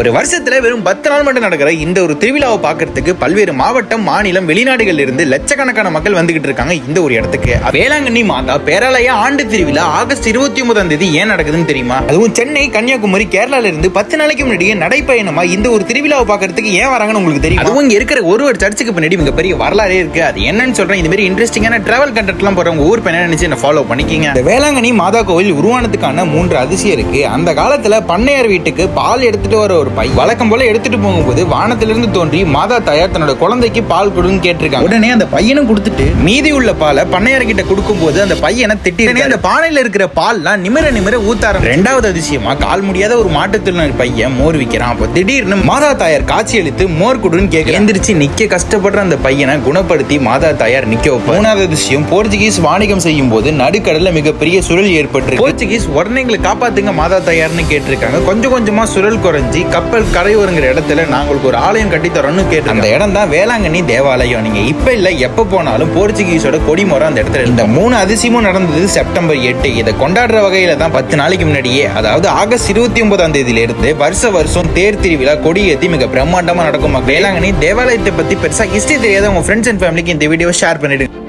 ஒரு வருஷத்துல வெறும் பத்து நாள் மட்டும் நடக்கிற இந்த ஒரு திருவிழாவை பார்க்கறதுக்கு பல்வேறு மாவட்டம் மாநிலம் வெளிநாடுகள்ல இருந்து லட்சக்கணக்கான மக்கள் வந்துகிட்டு இருக்காங்க இந்த ஒரு இடத்துக்கு. வேளாங்கண்ணி மாதா பேராலய ஆண்டு திருவிழா ஆகஸ்ட் இருபத்தி ஒன்பதாம் தேதி ஏன் நடக்குதுன்னு தெரியுமா? அதுவும் சென்னை கன்னியாகுமரி கேரளால இருந்து பத்து நாளைக்கு முன்னாடியே நடைப்பயணமா இந்த ஒரு திருவிழாவை பார்க்கறதுக்கு ஏன் வராங்கன்னு உங்களுக்கு தெரியும்? அதுவும் இங்க இருக்கிற ஒரு ஒரு சர்ச்சுக்கு பின்னாடி மிக பெரிய வரலாறே இருக்கு. அது என்னன்னு சொல்றேன். இந்த மாதிரி இன்ட்ரெஸ்டிங்கான டிராவல் கண்டென்ட்லாம் போறவங்க ஊர் பேன நினைச்சு என்ன ஃபாலோ பண்ணிக்கிங்க. இந்த வேளாங்கண்ணி மாதா கோவில் உருவானதுக்கான மூன்று அதிசயம் இருக்கு. அந்த காலத்துல பண்ணையார் வீட்டுக்கு பால் எடுத்துட்டு வர ஒரு பை. வழக்கம் போல எடுத்துட்டு போகும்போது வானத்திலிருந்து தோன்றி மாதா தாயார் தன்னோட குழந்தைக்கு பால் கொடுன்னு கேட்டிருக்காங்க. உடனே அந்த பையனும் கொடுத்துட்டு மீதி உள்ள பாலை பண்ணையார் கிட்ட கொடுக்கும்போது அந்த பையனை திட்டி அந்த பானையில இருக்கிற பால்லாம் நிமிர நிமிர ஊத்தாரம் ரெண்டாவது அதிசயமா கால் முடியாத ஒரு மாற்றுத்திறனாளி பையன் மோர் விக்கிறான். அப்போ திடீர்னு மாதா தாயார் காட்சி அளித்து மோர் கொடுன்னு கேட்க எந்திரிச்சு நிக்க கஷ்டப்படுற அந்த பையனை குணப்படுத்தி மாதா தாயார் நிக்க மூணாவது அதிசயம் போர்ச்சுகீஸ் வாணிகம் செய்யும் போது நடுக்கடல்ல மிகப்பெரிய சுழல் ஏற்பட்டு போர்ச்சுகீஸ் உடனே எங்களை காப்பாத்துங்க மாதா தாயார்னு கேட்டிருக்காங்க. கொஞ்சம் கொஞ்சமா சுழல் குறைஞ்சி கப்பல் கரையோருங்கிற இடத்துல நாங்களுக்கு ஒரு ஆலயம் கட்டி தரோம்னு கேட்டு அந்த இடம் தான் வேளாங்கண்ணி தேவாலயம். நீங்க இப்ப இல்ல எப்ப போனாலும் போர்ச்சுகீஸோட கொடிமரம் அந்த இடத்துல இந்த மூணு அதிசயமும் நடந்தது செப்டம்பர் எட்டு. இதை கொண்டாடுற வகையில தான் பத்து நாளைக்கு முன்னாடியே அதாவது ஆகஸ்ட் இருபத்தி ஒன்பதாம் தேதியில இருந்து வருஷ வருஷம் தேர் திருவிழா கொடியேத்தி மிக பிரம்மாண்டமா நடக்கும். வேளாங்கண்ணி தேவாலயத்தை பத்தி பெருசா ஹிஸ்டரி தெரியாத உங்க ஃப்ரெண்ட்ஸ் அண்ட் ஃபேமிலிக்கு இந்த வீடியோ ஷேர் பண்ணிடுங்க.